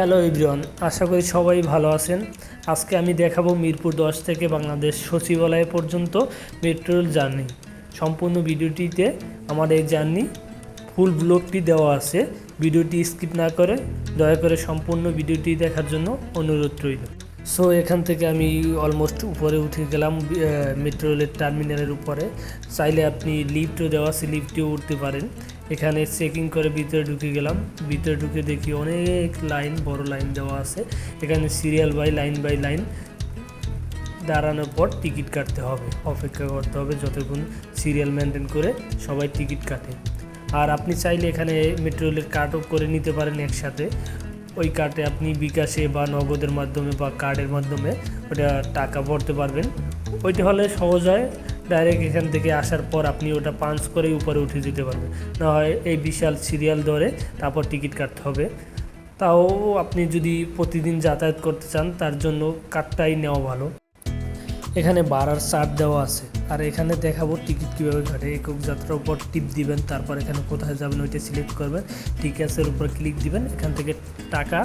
Hello ইব্রিয়ন আশা করি সবাই ভালো আছেন। আজকে আমি দেখাবো মিরপুর দশ থেকে বাংলাদেশ সচিবালয় পর্যন্ত মেট্রো রেল জার্নি। সম্পূর্ণ ভিডিওটিতে আমার এই জার্নি ফুল ব্লগটি দেওয়া আছে। ভিডিওটি স্কিপ না করে দয়া করে সম্পূর্ণ ভিডিওটি দেখার জন্য অনুরোধ রইল। সো এখান থেকে আমি অলমোস্ট উপরে উঠে গেলাম মেট্রো রেলের টার্মিনালের উপরে। চাইলে আপনি লিফটও দেওয়া আছে লিফটেও উঠতে পারেন। এখানে চেকিং করে ভিতরে ঢুকে গেলাম। ভিতরে ঢুকে দেখি অনেক লাইন বড় লাইন দেওয়া আছে। এখানে serial by line by line দাঁড়ানোর পর টিকিট কাটতে হবে, অপেক্ষা করতে হবে যতক্ষণ সিরিয়াল মেনটেন করে সবাই টিকিট কাটে। আর আপনি চাইলে এখানে মেট্রো রেলের কার্ডও করে নিতে পারেন একসাথে। ওই কার্ডে আপনি বিকাশে বা নগদের মাধ্যমে বা কার্ডের মাধ্যমে ওটা টাকা ভরতে পারবেন। ওইটা হলে সহজ হয় ডাইরেক্ট এখান থেকে আসার পর আপনি ওটা পাঞ্চ করেই উপরে উঠে যেতে পারবেন। না হয় এই বিশাল সিরিয়াল ধরে তারপর টিকিট কাটতে হবে। তাও আপনি যদি প্রতিদিন যাতায়াত করতে চান, তার জন্য কার্ডটাই নেওয়া ভালো। এখানে বাড়ার চার্ট দেওয়া আছে। আর এখানে দেখাবো টিকিট কীভাবে কাটে। একক যাত্রার উপর টিপ দিবেন, তারপর এখানে কোথায় যাবেন ওইটা সিলেক্ট করবেন। টিকেটসের উপর ক্লিক দিবেন। এখান থেকে টাকা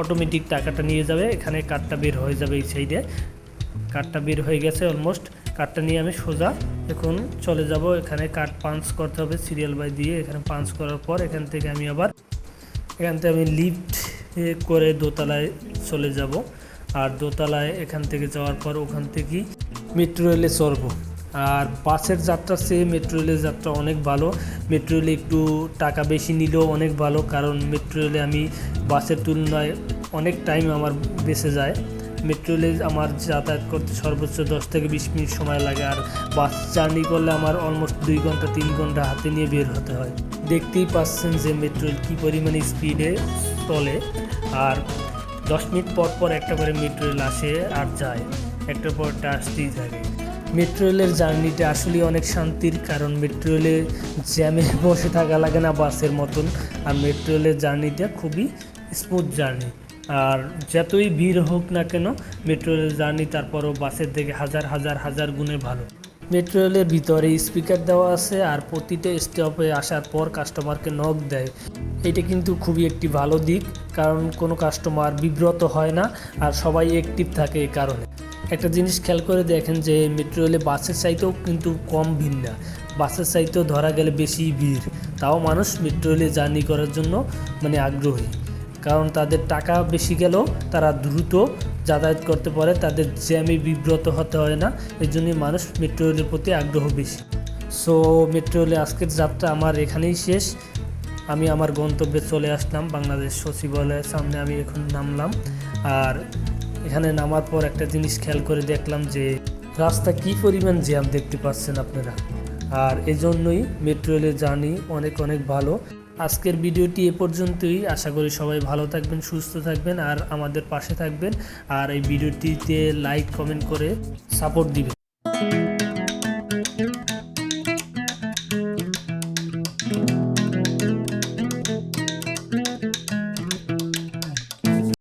অটোমেটিক টাকাটা নিয়ে যাবে। এখানে কার্ডটা বের হয়ে যাবে এই সাইডে কার্ডটা বের হয়ে গেছে অলমোস্ট কার্ডটা নিয়ে আমি সোজা এখন চলে যাব। এখানে কার্ড পাঞ্চ করতে হবে সিরিয়াল বাই দিয়ে। এখানে পাঞ্চ করার পর এখান থেকে আমি আবার, এখান থেকে আমি লিফট করে দোতলায় চলে যাব। আর দোতলায় এখান থেকে যাওয়ার পর ওখান থেকেই মেট্রো রেলে চড়বো। আর বাসের যাত্রার চেয়ে মেট্রো রেলের যাত্রা অনেক ভালো। মেট্রো রেলে একটু টাকা বেশি নিলেও অনেক ভালো, কারণ মেট্রো রেলে আমি বাসের তুলনায় অনেক টাইম আমার বেঁচে যায়। মেট্রো রেলে আমার যাতায়াত করতে সর্বোচ্চ দশ থেকে বিশ মিনিট সময় লাগে, আর বাস জার্নি করলে আমার অলমোস্ট দুই ঘণ্টা, তিন ঘণ্টা হাতে নিয়ে বের হতে হয়। দেখতেই পাচ্ছেন যে মেট্রো রেল কী পরিমাণে স্পিডে চলে। আর দশ মিনিট পর পর একটা করে মেট্রো রেল আসে আর যায়। একটা পর একটা আসতেই থাকে। মেট্রো রেলের জার্নিটা আসলে অনেক শান্তির কারণ মেট্রো রেলে জ্যামে বসে থাকা লাগে না বাসের মতন। আর মেট্রো রেলের জার্নিটা খুবই স্মুথ জার্নি আর যতই ভিড় হোক না কেন মেট্রো রেল জার্নি তারপরও বাসের থেকে হাজার হাজার হাজার গুণে ভালো। মেট্রো রেলের ভিতরে স্পিকার দেওয়া আছে আর প্রতিটা স্টপে আসার পর কাস্টমারকে নক দেয়। এটা কিন্তু খুবই একটি ভালো দিক, কারণ কোনো কাস্টমার বিব্রত হয় না আর সবাই অ্যাক্টিভ থাকে এই কারণে। একটা জিনিস খেয়াল করে দেখেন যে মেট্রো রেলে বাসের চাইতেও কিন্তু কম ভিড় না। বাসের চাইতেও ধরা গেলে বেশি ভিড়। তাও মানুষ মেট্রো রেলে জার্নি করার জন্য মানে আগ্রহী। কারণ তাদের টাকা বেশি গেলেও তারা দ্রুত যাতায়াত করতে পারে, তাদের জ্যামে বিব্রত হতে হয় না। এই জন্যই মানুষ মেট্রো রেলের প্রতি আগ্রহ বেশি। সো মেট্রো রেলে আজকের যাত্রা আমার এখানেই শেষ। আমি আমার গন্তব্যে চলে আসলাম বাংলাদেশ সচিবালয়ের সামনে আমি এখন নামলাম। আর এখানে নামার পর একটা জিনিস খেয়াল করে দেখলাম যে, রাস্তা কী পরিমাণ জ্যাম দেখতে পাচ্ছেন আপনারা? আর এজন্যই মেট্রো রেলের জার্নি অনেক অনেক ভালো। আজকের ভিডিওটি এ পর্যন্তই। আশা করি সবাই ভালো থাকবেন, সুস্থ থাকবেন আর আমাদের পাশে থাকবেন। আর এই ভিডিওটিতে লাইক কমেন্ট করে সাপোর্ট দিবেন।